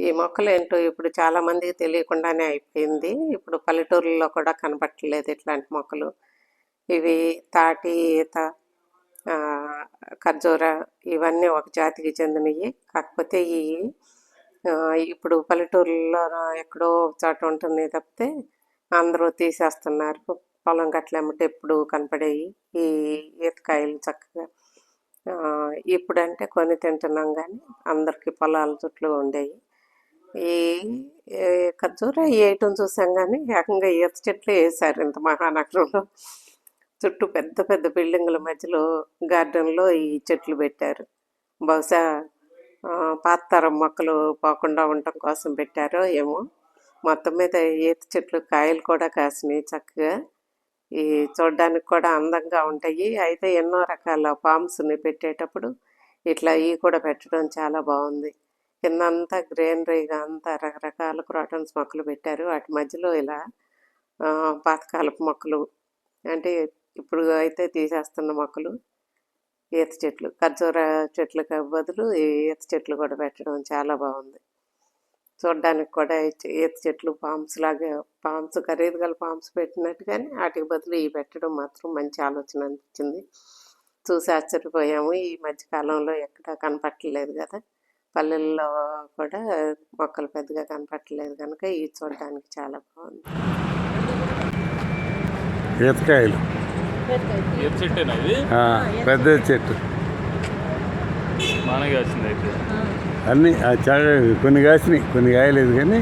ఈ మొక్కలు ఏంటో ఇప్పుడు చాలా మందికి తెలియకుండానే అయిపోయింది. ఇప్పుడు పల్లెటూరుల్లో కూడా కనబట్టలేదు ఇట్లాంటి మొక్కలు. ఇవి తాటి ఈత ఖర్జూర ఇవన్నీ ఒక జాతికి చెందినవి కాకపోతే ఈ ఇప్పుడు పల్లెటూరులో ఎక్కడో ఒక చోట ఉంటుంది తప్పితే అందరూ తీసేస్తున్నారు. పొలం గట్లెమ్మట ఎప్పుడు కనపడేవి ఈ ఈతకాయలు చక్కగా ఇప్పుడంటే కొని తింటున్నాం కానీ అందరికీ పొలాల చుట్టూ ఉండేవి ఈ ఖర్జూర వేయటం చూసాం కానీ ఏకంగా ఈత చెట్లు వేసారు ఇంత మహానగరంలో. చుట్టూ పెద్ద పెద్ద బిల్డింగుల మధ్యలో గార్డెన్లో ఈ చెట్లు పెట్టారు. బహుశా పాతరం పాత తరం మొక్కలు పోకుండా ఉండటం కోసం పెట్టారో ఏమో. మొత్తం మీద ఈత చెట్లు కాయలు కూడా కాసినాయి చక్కగా. ఈ చూడడానికి కూడా అందంగా ఉంటాయి. అయితే ఎన్నో రకాల పామ్స్ని పెట్టేటప్పుడు ఇట్లా ఇవి కూడా పెట్టడం చాలా బాగుంది కింద అంతా గ్రీనరీగా అంతా రకరకాల క్రాటన్స్ మొక్కలు పెట్టారు. వాటి మధ్యలో ఇలా పాతకాలపు మొక్కలు అంటే ఇప్పుడు అయితే తీసేస్తున్న మొక్కలు ఈత చెట్లు ఖర్జూర చెట్లకు బదులు ఈత చెట్లు కూడా పెట్టడం చాలా బాగుంది. చూడడానికి కూడా ఈత చెట్లు పామ్స్ లాగా పామ్స్ ఖరీదు గల పామ్స్ పెట్టినట్టుగానే వాటికి బదులు ఇవి పెట్టడం మాత్రం మంచి ఆలోచన అనిపించింది. చూసి ఆశ్చర్యపోయాము. ఈ మధ్యకాలంలో ఎక్కడా కనపట్టలేదు కదా. పల్లెల్లో కూడా మొక్కలు పెద్దగా కనపట్టలేదు కనుక ఇవి చూడడానికి చాలా బాగుంది. ఈతకాయలు. ఏం చెట్టేనా ఇది? ఆ, పెద్ద చెట్టు. అన్నీ ఆ చాలా కొన్ని కాసినాయి కొన్ని కాయలేదు కానీ